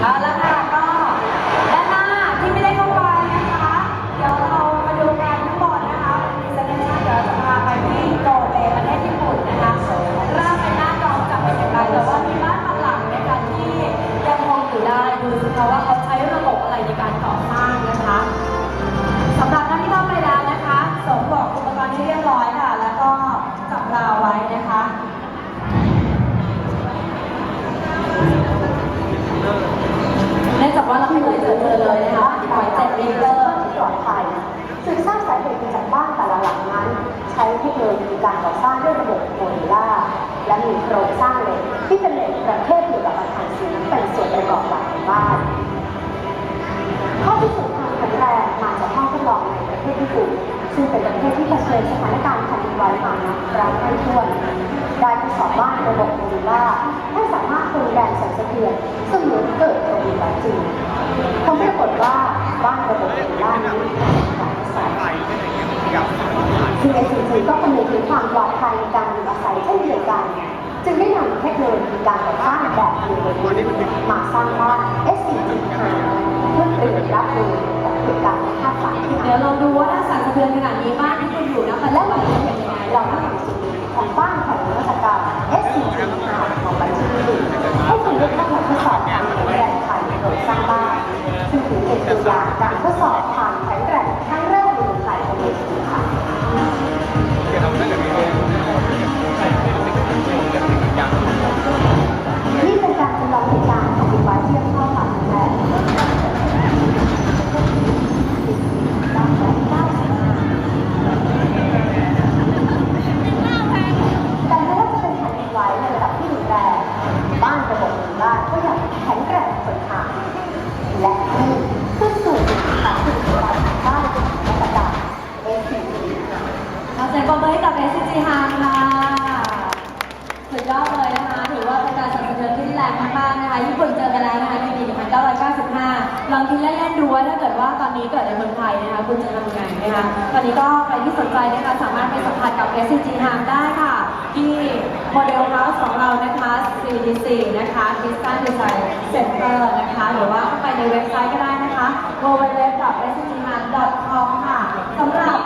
เอาละค่ะก็ด้านหน้าที่ไม่ได้เข้าไปนะคะ เดี๋ยวเรามาดูกันทั้งหมดนะคะมีเซนเดี๋ยวเราจะพาไปที่โกเบประเทศญี่ปุ่นนะคะเริ่มเป็นหน้ากองจับเป็นอย่างไรแต่ว่ามีบ้านบางหลังในการที่ยังคงอยู่ได้ดูสิคะว่าเขา จากบ้านแต่ละหลังนั้น ใช้เทคโนโลยีการก่อสร้างด้วยระบบโมดูล่าและมีโครงสร้างเหล็กที่เป็นเหล็กประเภทเดียวกับอาคารสูงเป็นส่วนประกอบหลักของบ้านข้อพิสูจน์ความแข็งแรงมาจากห้องทดลองในประเทศญี่ปุ่นซึ่งเป็นประเทศที่เผชิญสถานการณ์แผ่นดินไหวมานับครั้งไม่ถ้วนได้ทดสอบบ้านระบบโมดูล่าให้สามารถทนแรงสั่นสะเทือนซึ่งเหมือนเกิดแผ่นดินไหวจริงผลปรากฏว่าบ้านระบบโมดูล่านี้ ซึ่ง SCG ก็คำนึงถึงความปลอดภัยในการอยู่อาศัยเช่นเดียวกัน จึงได้นำเทคโนโลยีการก่อสร้างแบบเดียวมาสร้างบ้าน SCG เพื่อเตรียมรับมือกับเหตุการณ์ไม่คาดฝันเดี๋ยวเราดูว่าถ้าสั่นสะเทือนขนาดนี้บ้านที่คุณอยู่นะคะและและวัวันนี้เป็นยังไงเราได้นำสิ่งของบ้านแห่งนวัตกรรม SCG ของบัญชีดีให้คุณได้เข้ามาทดสอบความแข็งแรงภายในโครงสร้างบ้านซึ่งถือเป็นตัวอย่างการทดสอบ บ้านก็ยังแข็งแกร่งทนทานและนี่คือส่วนหนึ่งของสิ่งที่เราบ้านในระดับ SCG เราเซ็นปรบมือให้กับ SCG h a n ค่ะสุดยอดเลยนะคะ ถือว่าเป็นการสั่นสะเทือนที่แรงมากๆนะคะญี่ปุ่นเจอกันแล้วนะคะในปี1995 ลองคิดเล่นๆดูว่าถ้าเกิดว่าตอนนี้เกิดในเมืองไทยนะคะคุณจะทำยังไงนะคะตอนนี้ก็ใครที่สนใจนะคะสามารถไปสัมผัสกับ SCG h a n ได้ค่ะ ที่โมเดลเฮาส์ของเรานะคะ CDC นะคะ Christian Design Center นะคะ หรือว่าเข้าไปในเว็บไซต์ก็ได้นะคะ www.scghan.com ค่ะสำหรับ